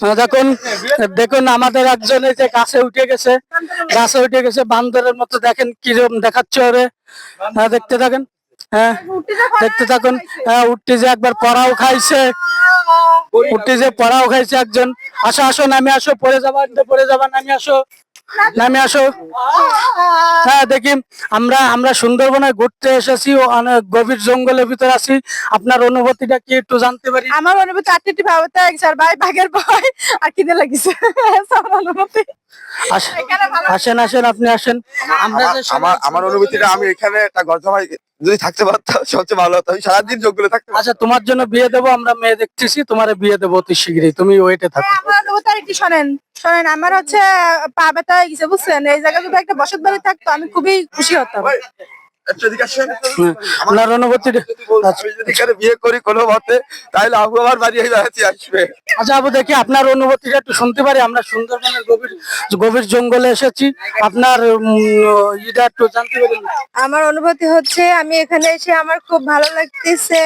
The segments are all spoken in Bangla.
হ্যাঁ, দেখুন দেখুন আমাদের একজন এই যে গাছে উঠে গেছে। গাছে উঠে গেছে বান্দরের মতো দেখেন কীরকম দেখাচ্ছে ওরে। হ্যাঁ দেখতে থাকেন। হ্যাঁ দেখতে থাকুন। হ্যাঁ উঠতে যে একবার পড়াও খাইছে। উঠতে যে পড়াও খাইছে একজন। আসো আসো নামে আসো পড়ে যাবা পড়ে যাবা নামে আসো নামে আসো। হ্যাঁ দেখি আমরা আমরা সুন্দরবনে ঘুরতে এসেছি অনেক গভীর জঙ্গলের ভিতর আছি। আপনার অনুভূতিটা কি একটু জানতে পারি? আমার অনুভূতি চারটি ভাবতে ভাই বাঘের ভয় আর খিদে লাগিছে। অনুভূতি। আসেন আসেন আপনি আসেন। আমরা আমার আমার আমার অনুভূতিটা আমি এখানে একটা ঘর জমাই যদি থাকতে পারতাম সবচেয়ে ভালো হতো। আমি সারাদিন যোগ করে থাকতাম আচ্ছা তোমার জন্য বিয়ে দেবো আমরা মেয়ে দেখতেছি তোমার বিয়ে দেবো অতি শীঘ্রই। তুমি ওয়েটে থাকো। আমার আর একটু শোনেন। শোনেন আমার হচ্ছে পা ব্যথা হয়ে গেছে বুঝছেন? এই জায়গায় যদি একটা বসত বাড়ি থাকতো আমি খুবই খুশি হতাম। হ্যাঁ, আপনার অনুভূতিটা যদি বল- আমি যদি এখানে বিয়ে করি কোনো মতে তাহলে আবু আমার বাড়ি বেড়াতে আসবে। আচ্ছা আবু দেখি আপনার অনুভূতিটা একটু শুনতে পারি। আমরা সুন্দরবনের গভীর গভীর জঙ্গলে এসেছি। আপনার ইটা একটু জানতে পারি। আমার অনুভূতি হচ্ছে আমি এখানে এসে আমার খুব ভালো লাগতেছে।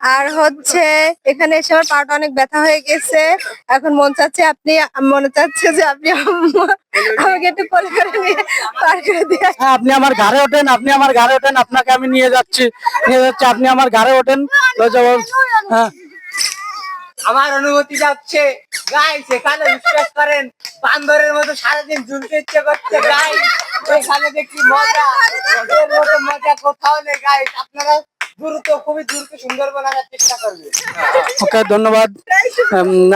আর হচ্ছে এখানে এসে আমার পাটা অনেক ব্যথা হয়ে গেছে। এখন মন চাচ্ছে আপনি মনে চাচ্ছে যে আপনি আম- আমাকে একটু কোলে করে নিয়ে পার করে দিয়ে হ্যাঁ আপনি আমার ঘরে ওঠেন আপনি আমার ঘরে ওঠেন আপনাকে আমি নিয়ে যাচ্ছি। নিয়ে যাচ্ছি আপনি আমার ঘরে ওঠেন। হ্যাঁ। আমার অনুভূতিটা যাচ্ছে গাইস এখানে বিশ্বাস করেন বান্দরের মতো সারাদিন ঝুলতে ইচ্ছে করছে গাইস এখানে দেখি মজা মতো মজা কোথাও নেই গাইস আপনারা দ্রুত খুবই দ্রুত সুন্দরবন আসার চেষ্টা করবেন ওকে ধন্যবাদ।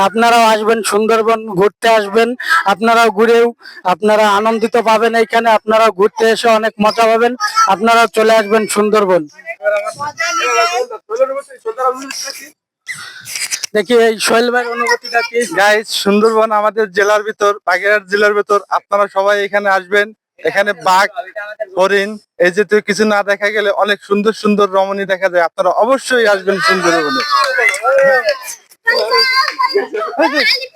আপনারাও আসবেন সুন্দরবন ঘুরতে আসবেন। আপনারাও ঘুরেও আপনারা আনন্দিত পাবেন এইখানে। আপনারাও ঘুরতে এসে অনেক মজা পাবেন। আপনারাও চলে আসবেন সুন্দরবন। দেখি এই সোহেল ভাইয়ের অনুভূতিটা কি? গাইজ সুন্দরবন আমাদের জেলার ভিতর বাগেরহাট জেলার ভিতর। আপনারা সবাই এখানে আসবেন। এখানে বাঘ, হরিণ, এই জাতীয় কিছু না দেখা গেলে অনেক সুন্দর সুন্দর রমণী দেখা যায়। আপনারা অবশ্যই আসবেন সুন্দরবনে।